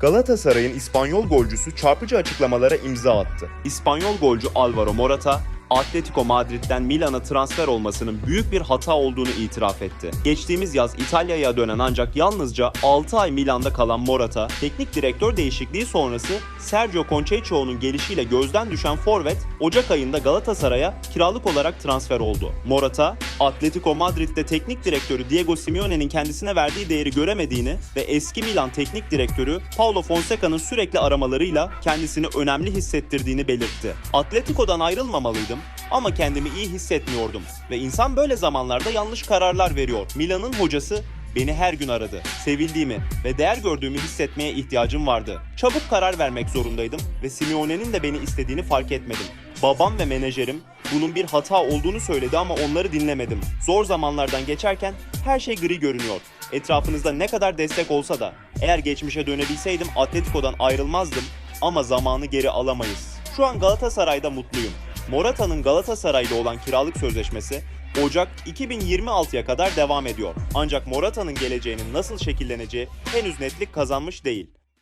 Galatasaray'ın İspanyol golcüsü çarpıcı açıklamalara imza attı. İspanyol golcü Alvaro Morata, Atletico Madrid'den Milan'a transfer olmasının büyük bir hata olduğunu itiraf etti. Geçtiğimiz yaz İtalya'ya dönen ancak yalnızca 6 ay Milan'da kalan Morata, teknik direktör değişikliği sonrası Sergio Conceiço'nun gelişiyle gözden düşen forvet Ocak ayında Galatasaray'a kiralık olarak transfer oldu. Morata, Atletico Madrid'de teknik direktörü Diego Simeone'nin kendisine verdiği değeri göremediğini ve eski Milan teknik direktörü Paulo Fonseca'nın sürekli aramalarıyla kendisini önemli hissettirdiğini belirtti. Atletico'dan ayrılmamalıydım ama kendimi iyi hissetmiyordum ve insan böyle zamanlarda yanlış kararlar veriyor. Milan'ın hocası Beni her gün aradı. Sevildiğimi ve değer gördüğümü hissetmeye ihtiyacım vardı. Çabuk karar vermek zorundaydım ve Simeone'nin de beni istediğini fark etmedim. Babam ve menajerim bunun bir hata olduğunu söyledi ama onları dinlemedim. Zor zamanlardan geçerken her şey gri görünüyor. Etrafınızda ne kadar destek olsa da eğer geçmişe dönebilseydim Atletico'dan ayrılmazdım ama zamanı geri alamayız. Şu an Galatasaray'da mutluyum. Morata'nın Galatasaray'da olan kiralık sözleşmesi Ocak 2026'ya kadar devam ediyor. Ancak Morata'nın geleceğinin nasıl şekilleneceği henüz netlik kazanmış değil.